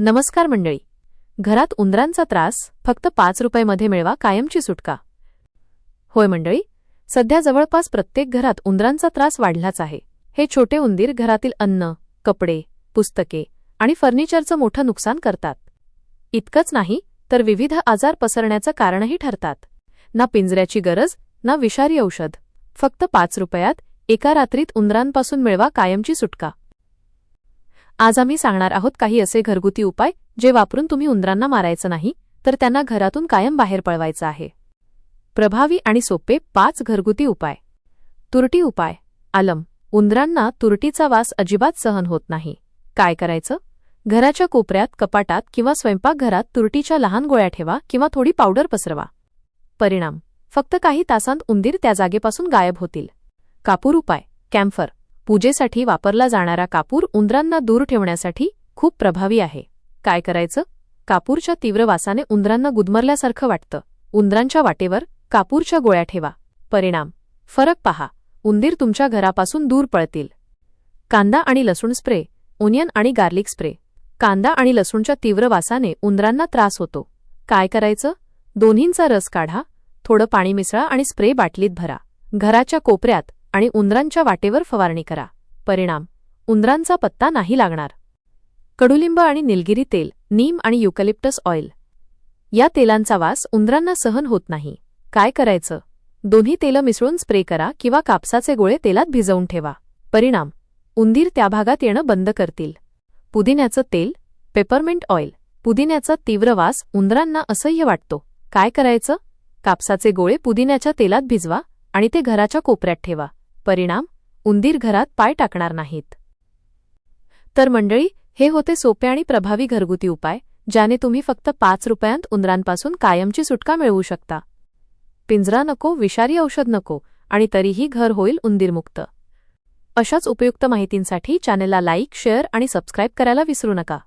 नमस्कार मंडळी. घरात उंदरांचा त्रास फक्त पाच रुपयामध्ये मिळवा कायमची सुटका. होय मंडळी सध्या जवळपास प्रत्येक घरात उंदरांचा त्रास वाढलाच आहे. हे छोटे उंदीर घरातील अन्न कपडे पुस्तके आणि फर्निचरचं मोठं नुकसान करतात. इतकंच नाही तर विविध आजार पसरण्याचं कारणही ठरतात. ना पिंजऱ्याची गरज ना विषारी औषध. फक्त पाच रुपयात एका रात्रीत उंदरांपासून मिळवा कायमची सुटका. आज आम्ही सांगणार आहोत काही असे घरगुती उपाय जे वापरून तुम्ही उंदरांना मारायचं नाही तर त्यांना घरातून कायम बाहेर पळवायचं आहे. प्रभावी आणि सोपे पाच घरगुती उपाय. तुरटी उपाय. आलम. उंदरांना तुरटीचा वास अजिबात सहन होत नाही. काय करायचं? घराच्या कोपऱ्यात कपाटात किंवा स्वयंपाकघरात तुरटीच्या लहान गोळ्या ठेवा किंवा थोडी पावडर पसरवा. परिणाम. फक्त काही तासांत उंदीर त्या जागेपासून गायब होतील. कापूर उपाय. कॅम्फर. पूजेसाठी वापरला जाणारा कापूर उंदरांना दूर ठेवण्यासाठी खूप प्रभावी आहे. काय करायचं? कापूरच्या तीव्र वासाने उंदरांना गुदमरल्यासारखं वाटतं. उंदरांच्या वाटेवर कापूरच्या गोळ्या ठेवा. परिणाम. फरक पहा. उंदीर तुमच्या घरापासून दूर पळतील. कांदा आणि लसूण स्प्रे ओनियन आणि गार्लिक स्प्रे. कांदा आणि लसूणच्या तीव्र वासाने उंदरांना त्रास होतो. काय करायचं? दोन्हींचा रस काढा. थोडं पाणी मिसळा आणि स्प्रे बाटलीत भरा. घराच्या कोपऱ्यात आणि उंदरांच्या वाटेवर फवारणी करा. परिणाम उंदरांचा पत्ता नाही लागणार. कडुलिंब आणि निलगिरी तेल नीम आणि युकलिप्टस ऑइल. या तेलांचा वास उंदरांना सहन होत नाही. काय करायचं? दोन्ही तेलं मिसळून स्प्रे करा किंवा कापसाचे गोळे तेलात भिजवून ठेवा. परिणाम उंदीर त्या भागात येणं बंद करतील. पुदिन्याचं तेल पेपरमिंट ऑइल. पुदिन्याचा तीव्र वास उंदरांना असह्य वाटतो. काय करायचं? कापसाचे गोळे पुदिन्याच्या तेलात भिजवा आणि ते घराच्या कोपऱ्यात ठेवा. परिणाम उंदीर घरात पाय टाकणार नाहीत. तर मंडळी हे होते सोपे आणि प्रभावी घरगुती उपाय ज्याने तुम्ही फक्त पाच रुपयांत उंदरांपासून कायमची सुटका मिळवू शकता. पिंजरा नको विषारी औषध नको आणि तरीही घर होईल उंदीरमुक्त. अशाच उपयुक्त माहितींसाठी चॅनेलला लाईक शेअर आणि सबस्क्राईब करायला विसरू नका.